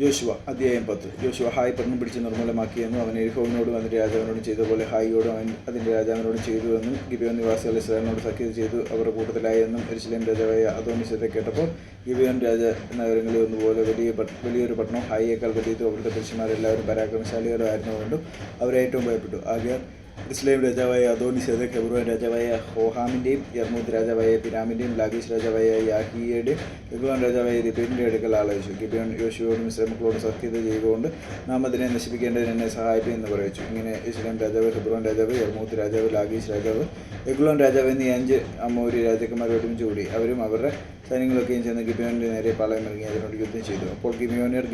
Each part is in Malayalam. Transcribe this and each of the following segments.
യോശുവ അധ്യായം പത്ത്. യോശുവ ഹായ് പറഞ്ഞു പിടിച്ച് നിർമ്മലമാക്കിയെന്നും അവൻ എരിഹോവിനോടും അതിന്റെ രാജാവിനോടും ചെയ്ത പോലെ ഹായിയോടും അവൻ അതിന്റെ രാജാവിനോടും ചെയ്തു എന്നും ഗിബിയോൻ നിവാസികൾ ഇസ്രായേലിനോട് സഖ്യത ചെയ്തു അവരുടെ കൂട്ടത്തിലായി എന്നും എരിശിലേം രാജാവായ അതോമിശത്തെ കേട്ടപ്പോൾ ഗിബിയോൻ രാജ നഗരങ്ങളിൽ ഒന്നുപോലെ വലിയ വലിയൊരു പട്ടണം ഹായിയേക്കാൾ വലിയതും അവിടുത്തെ പുരുഷന്മാരെല്ലാവരും പരാക്രമശാലികളായിരുന്നുകൊണ്ടും അവരെ ഏറ്റവും ഭയപ്പെട്ടു. ആകയാൽ ഇസ്ലാം രാജാവായ അദോനി സേദക് ഹെബ്രോൻ രാജാവായ ഹോഹാമിന്റെയും യർമൂദ് രാജാവായ പിരാമിന്റെയും ലാഗീഷ് രാജാവായ യാഹിയുടെയും ഗിബിയോൻ രാജാവായ ദിബേന്റെ അടുക്കൽ ആലോചിച്ചു ഗിബിയോൺ യോശുവോടും ഇസ്ലാമക്കളോടും സഖ്യത ചെയ്തുകൊണ്ട് നാം അതിനെ നശിപ്പിക്കേണ്ടതിന് എന്നെ സഹായിക്കും എന്ന് പറയിച്ചു. ഇങ്ങനെ ഇസ്ലാം രാജാവ് ഹെബ്രോൻ രാജാവ് യർമൂദ് രാജാവ് ലാഗീഷ് രാജാവ് എഗ്ലോൻ രാജാവ് എന്നീ അഞ്ച് അമ്മൂരി രാജാക്കന്മാർ ഒരുമിച്ച് കൂടി അവരും അവരുടെ സൈന്യങ്ങളൊക്കെയും ചെന്ന് ഗിബിയോന്റെ നേരെ പാളയം ഇറങ്ങി അതിനോട് യുദ്ധം ചെയ്തു. അപ്പോൾ ഗിബിയോനിയർ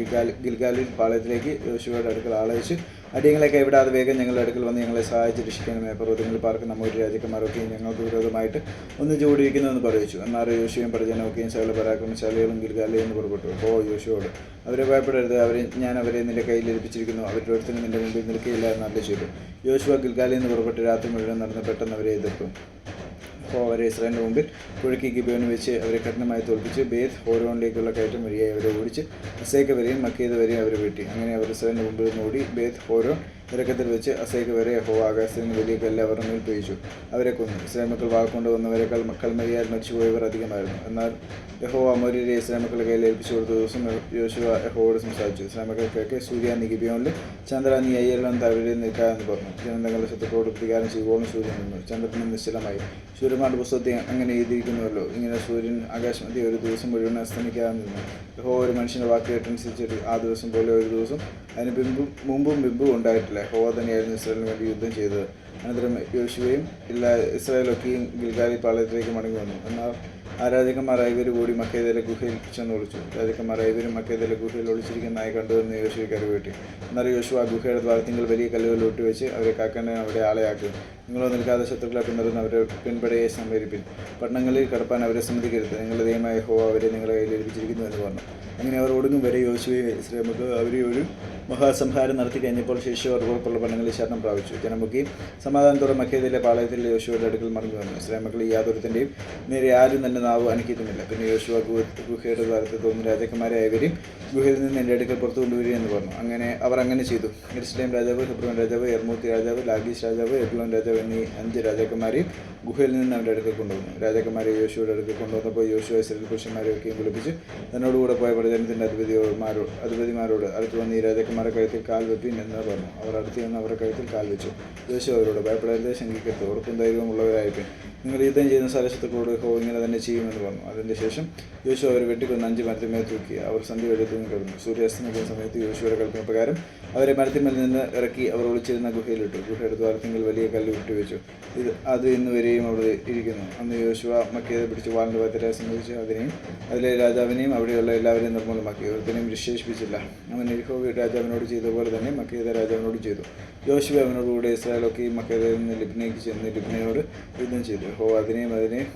ഗിൽഗാലിൽ പാളയത്തിലേക്ക് യോശുവയുടെ അടുക്കൽ ആളയച്ച് അടിയങ്ങളെ അത് വേഗം ഞങ്ങളുടെ അടുക്കൽ വന്ന് ഞങ്ങളെ സഹായിച്ച് രക്ഷിക്കണമേ പർവതങ്ങളിൽ പാർക്കുന്ന നമ്മുടെ രാജാക്കന്മാരൊക്കെയും ഞങ്ങൾക്ക് വിരോധമായിട്ട് ഒന്ന് ചൂടിയിരിക്കുന്നുവെന്ന് പറയിച്ചു. എന്നാൽ യോശുവും പ്രജനമൊക്കെയും സകല പരാക്രമശാലികളും ഗിൽഗാലി എന്ന് പുറപ്പെട്ടു. ഓ യോശുവോട്. അവരെ ഭയപ്പെടരുത്. അവരെ ഞാൻ അവരെ നിന്റെ കയ്യിൽ ഏൽപ്പിച്ചിരിക്കുന്നു. അവരുടെ ഒരുത്തിനും നിന്റെ മുമ്പിൽ നിൽക്കുകയില്ല എന്ന് ചെയ്തു യോശുവ ഗിൽഗാലയിൽ എന്ന് പുറപ്പെട്ട് രാത്രി മുഴുവൻ നടന്ന് പെട്ടെന്ന് അവരെ എതിർത്തു. അപ്പോൾ അവരെ ഇസ്രായേലിന്റെ മുമ്പിൽ കുഴക്കി ഗിബിയോന് വെച്ച് അവരെ കഠിനമായി തോൽപ്പിച്ച് ബേത്ത് ഹോരോണിലേക്കുള്ള കയറ്റം വഴിയായി അവരെ ഓടിച്ച് അസേക്ക വരെയും മക്കേത് വരെയും അവരെ വെട്ടി. അങ്ങനെ അവർ ഇസ്രായേലിന്റെ മുമ്പിൽ നിന്ന് ഓടി ബേത്ത് ഹോരോൺ ഇറക്കത്തിൽ വെച്ച് അസൈക്ക് വരെ ഹോ ആകാശത്തിൽ നിന്ന് വലിയ കല്ല് അവരുടെ മേൽ പേയിച്ചു അവരെ കൊന്നു. ഇസ്രായേൽ മക്കൾ വാക്കുകൊണ്ട് വന്നവരെക്കാൾ കൽമരിയാൽ മരിച്ചുപോയവർ അധികമായിരുന്നു. എന്നാൽ യഹോ അമോരിയെ ഇസ്രായേൽ മക്കളുടെ കയ്യിൽ ഏൽപ്പിച്ചു കൊടുത്ത ദിവസം യോശുവ യഹോയോട് സംസാരിച്ചു. ഇസ്രായേൽ മക്കൾക്കൊക്കെ സൂര്യ നീ ഗിബിയോനിൽ ചന്ദ്ര നീ അയ്യെല്ലാം തവരിൽ നിൽക്കുക എന്ന് പറഞ്ഞു. ജനതകളുടെ ശത്രുക്കളോട് പ്രതികാരം ചെയ്യുവോളം സൂര്യൻ നിന്നു. ചന്ദ്രനും നിശ്ചലമായി. സൂര്യമാരുടെ പുസ്തകത്തെ അങ്ങനെ എഴുതിയിരിക്കുന്നുവല്ലോ. ഇങ്ങനെ സൂര്യൻ ആകാശമധ്യ ഒരു ദിവസം മുഴുവൻ അസ്തമിക്കാതെ നിന്നു. യഹോ ഒരു മനുഷ്യന്റെ വാക്ക് കേട്ടനുസരിച്ചിട്ട് ആ ദിവസം പോലെ ഒരു ദിവസം അതിന് ബിംബും മുമ്പും ബിംബും ഉണ്ടായിട്ടില്ല. ഹോവ തന്നെയായിരുന്നു ഇസ്രായേലിന് വേണ്ടി യുദ്ധം ചെയ്തത്. അനന്തരം യോശുവയും ഇല്ല ഇസ്രായേലൊക്കെയും ഗിൽഗാലി പാളയത്തിലേക്ക് മടങ്ങി വന്നു. എന്നാൽ ആ രാജാക്കന്മാർ ഇവർ കൂടി മക്കേതയിലെ ഗുഹയിൽ ചെന്ന് ഒളിച്ചു രാജാക്കന്മാർ ഇവരും മക്കേതയിലെ ഗുഹയിൽ ഒളിച്ചിരിക്കുന്നതായി കണ്ടുവെന്ന് യോശുവയ്ക്ക് അറിവിട്ടി എന്നാൽ യോശു ആ ഗുഹയുടെ ദ്വാരത്തിങ്കിൽ വലിയ കല്ലുകൾ ഒട്ടിവെച്ച് അവരെ കാക്കനെ അവിടെ ആളെയാക്കി. നിങ്ങളോ നിൽക്കാതെ ശത്രുക്കളെ പിന്തുടർന്ന് അവരെ പിൻപടയെ സംഭരിപ്പിൻ പട്ടണങ്ങളിൽ കടപ്പാൻ അവരെ സമ്മതിക്കരുത്. നിങ്ങളുടെ ദൈവമായ ഹോ അവരെ നിങ്ങളെ കയ്യിൽ ഏൽപ്പിച്ചിരിക്കുന്നു എന്ന് പറഞ്ഞു. അങ്ങനെ അവർ ഒടുങ്ങും വരെ യോശുവയെ ശ്രമിക്കുക അവരെ ഒരു മഹാസംഹാരം നടത്തി കഴിഞ്ഞപ്പോൾ ശേഷി ഉറപ്പുള്ള പട്ടണങ്ങളിൽ ശരണം പ്രാപിച്ചു. ജനമൊക്കെയും സമാധാനത്തോടെ മക്കേതിലെ പാളയത്തിൽ യോശുവയുടെ അടുക്കൽ മടങ്ങി വന്നു. ഈ യാതൊരുത്തിന്റെയും നേരെ ആരും തന്നെ നാവ് അനക്കിയിട്ടുമില്ല പിന്നെ യോശുവ ഗുഹയുടെ ഭാഗത്ത് തോന്നുന്ന രാജാക്കന്മാരെ ഏവരെയും ഗുഹയിൽ നിന്ന് എന്റെ അടുക്കൽ പുറത്തു കൊണ്ടുവരിക എന്ന് പറഞ്ഞു. അങ്ങനെ അവർ അങ്ങനെ ചെയ്തു. ഇസ്ലേം രാജാവ് ഹെബ്രോൻ രാജാവ് എർമൂത്തി രാജാവ് ലാഗീസ് രാജാവ് എബ്ലോൻ രാജാവ് എന്നീ അഞ്ച് രാജാക്കന്മാരെയും ഗുഹയിൽ നിന്ന് അവരുടെ അടുക്കൽ കൊണ്ടുവന്നു. രാജാക്കന്മാരെ യോശുവയുടെ അടുക്കൽ കൊണ്ടുവന്നപ്പോൾ യോശുവ ഇസ്രേൽ പുരുഷന്മാരെയൊക്കെയും വിളിപ്പിച്ച് തന്നോടുകൂടെ പോയ പ്രചരണത്തിന്റെ അധിപതിമാരോട് അധിപതിമാരോട് അടുത്ത് വന്ന് ഈ രാജാക്കന്മാരെ കഴുത്തിൽ കാൽ വെപ്പിൻ എന്ന് പറഞ്ഞു. അവർ അടുത്ത് വന്ന് അവരുടെ കഴുത്തിൽ കാൽ വെച്ചു. യോശു അവരോട് ഭയപ്പെടാതെ ശങ്കിക്കരുത്. ഉറപ്പും ധൈര്യവും ഉള്ളവരായിരിക്കും നിങ്ങൾ യുദ്ധം ചെയ്യുന്ന സ്ഥലശത്രുക്കളോട് ഹോ ഇങ്ങനെ തന്നെ ചെയ്യുമെന്ന് പറഞ്ഞു. അതിന്റെ ശേഷം യേശു അവർ വെട്ടിക്കൊന്ന് അഞ്ച് മരത്തിന്മേൽ തൂക്കി അവർ സന്ധ്യ വരെ തൂങ്ങിക്കിടന്നു സൂര്യാസ്തമിക്കുന്ന സമയത്ത് യേശുവരെ കൽപ്പന പ്രകാരം അവരെ മരത്തിന്മേൽ നിന്ന് ഇറക്കി അവർ ഒളിച്ചിരുന്ന ഗുഹയിലിട്ടു. ഗുഹയുടെ ദ്വാരത്തിങ്കിൽ വലിയ കല്ല് വിട്ടുവെച്ചു. ഇത് അത് ഇന്ന് വരെയും അവിടെ ഇരിക്കുന്നു. അന്ന് യോശുവ മക്കേത് പിടിച്ച് വാലിന്റെ വാത്തരെ സംബന്ധിച്ച് അതിനെയും അതിലെ രാജാവിനെയും അവിടെയുള്ള എല്ലാവരെയും നിർമ്മൂലമാക്കി. ഒരുത്തിനെയും വിശേഷിപ്പിച്ചില്ല അവൻ എരിഹോ രാജാവിനോട് ചെയ്ത പോലെ തന്നെ മക്കേത രാജാവിനോട് ചെയ്തു. യോശുവ അവനോടുകൂടെ ഇസ്രായേലൊക്കെ മക്കേതയിൽ നിന്ന് ലിബ്നയ്ക്ക് ചെന്ന് ലിബ്നയോട് യുദ്ധം ചെയ്തു. ഹോ അതിനെയും അതിനെയും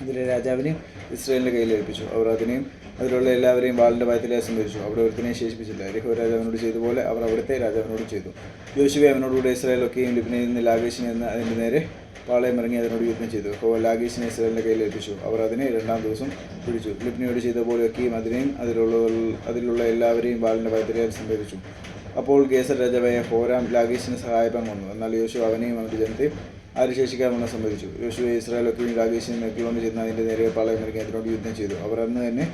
അതിലെ രാജാവിനെയും ഇസ്രയേലിന്റെ കയ്യിൽ ഏൽപ്പിച്ചു. അവർ അതിനെയും അതിലുള്ള എല്ലാവരെയും വാളിന്റെ ഭയത്തിലെ സംഭരിച്ചു അവിടെ ഒരുത്തിനെയും ശേഷിപ്പിച്ചില്ല. യഹോ രാജാവിനോട് ചെയ്ത പോലെ അവർ അവിടുത്തെ രാജാവിനോട് ചെയ്തു. യോശുവെ അവനോടുകൂടെ ഇസ്രായേലൊക്കെയും ലിബ്നയിൽ നിന്ന് ലാഗേഷിനെ നിന്ന് അതിന്റെ നേരെ പാളയം ഇറങ്ങി അതിനോട് യുദ്ധം ചെയ്തു. ഹോ ലാഗീഷിനെ ഇസ്രായേലിന്റെ കയ്യിൽ ഏൽപ്പിച്ചു. അവർ അതിനെ രണ്ടാം ദിവസം പിടിച്ചു. ലിബ്നയോട് ചെയ്ത പോലെയൊക്കെയും അതിനെയും അതിലുള്ള അതിലുള്ള എല്ലാവരെയും വാളിന്റെ ഭയത്തിലെ സംഭരിച്ചു അപ്പോൾ ഗേസർ രാജാവായ ഹോരാം ലാഗേഷിന് സഹായപം വന്നു എന്നാൽ യോശു അവനെയും അവന്റെ ജനത്തെയും ആര് ശേഷിക്കാമെന്ന് സമ്മതിച്ചു യോശുവെ ഇസ്രായേലൊക്കെയും ലാഗീഷിനും മെക്കിലോണ്ട് ചെന്ന് അതിന്റെ നേരെ പാളയം ഇറങ്ങി അതിനോട് യുദ്ധം ചെയ്തു. അവർ അന്ന് തന്നെ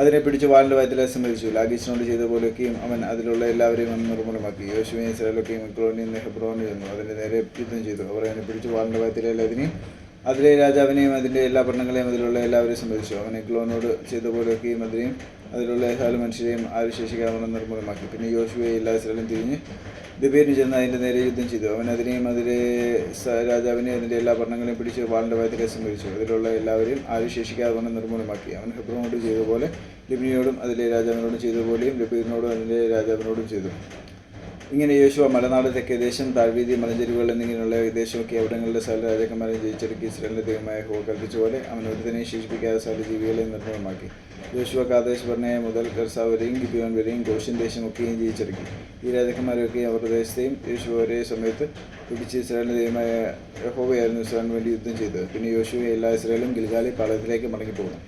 അതിനെ പിടിച്ച് വാലിന്റെ വയത്തിലെ സമ്മതിച്ചു ലാഗീസിനോട് ചെയ്ത പോലെയൊക്കെയും അവൻ അതിലുള്ള എല്ലാവരെയും അന്ന് നിർമ്മൂലമാക്കി. യോശുവെ ഇസ്രായേലൊക്കെയും മെക്കിലോണിൽ ഹെബ്രോണിൽ ചെന്നു അതിന്റെ നേരെ യുദ്ധം ചെയ്തു. അവർ അതിനെ പിടിച്ച് വാലിന്റെ വയറ്റിലെ എല്ലാതിനെയും അതിലെ രാജാവിനെയും അതിന്റെ എല്ലാ പട്ടണങ്ങളെയും അതിലുള്ള എല്ലാവരെയും സംബന്ധിച്ചു. അവനെ എഗ്ലോനോട് ചെയ്ത പോലെയൊക്കെയും അതിനെയും അതിലുള്ള എല്ലാ മനുഷ്യരെയും ആര് ശേഷിക്കാമെന്ന് നിർമ്മൂലമാക്കി. പിന്നെ യോശുവെ എല്ലാ സ്ഥലം തിരിഞ്ഞ് ദിബേരിന് ചെന്ന് അതിന്റെ നേരെ യുദ്ധം ചെയ്തു. അവൻ അതിനെയും അതിലെ രാജാവിനെയും അതിന്റെ എല്ലാ പട്ടണങ്ങളെയും പിടിച്ച് വാളിന്റെ വയത്തിലെ സംഭരിച്ചു അതിലുള്ള എല്ലാവരെയും ആരും ശേഷിക്കാതെ കൊണ്ട് നിർമ്മൂലമാക്കി. അവൻ ഹെബ്രോനോട് ചെയ്ത പോലെ ലിബിനിയോടും അതിലെ രാജാവിനോടും ചെയ്ത പോലെയും ലബീറിനോടും അതിന്റെ രാജാവിനോടും ചെയ്തു. ഇങ്ങനെ യേശുവ മലനാട് തെക്കേ ദേശം താഴ്വീതി മലഞ്ചെരുവുകൾ എന്നിങ്ങനെയുള്ള ദേശമൊക്കെ അവിടങ്ങളുടെ സകല രാജാക്കന്മാരെ ജയിച്ചെടുക്കി ഇസ്രായേലിന്റെ ദൈവമായ ഹോ കൽപ്പിച്ച പോലെ അവൻ ഒരുത്തനെ ശേഷിപ്പിക്കാതെ സകല ജീവികളെ നിർമ്മലമാക്കി. യേശുവ കാദേശ് പറഞ്ഞ മുതൽ കർസാവരെയും ഗിബിയോൻ വരെയും ഗോഷ്യൻ ദേശമൊക്കെയും ജയിച്ചെടുക്കി. ഈ രാജാക്കന്മാരൊക്കെ അവരുടെ ദേശത്തെയും യേശുവ ഒരേ സമയത്ത് പിടിച്ച് ഇസ്രായേലിന്റെ ദൈവമായ ഹോവയായിരുന്നു ഇസ്രായേലിന് വേണ്ടി യുദ്ധം ചെയ്തത്. പിന്നെ യോശുവ എല്ലാ ഇസ്രായേലും ഗിൽഗാലി പാളയത്തിലേക്ക് മടങ്ങിപ്പോകുന്നു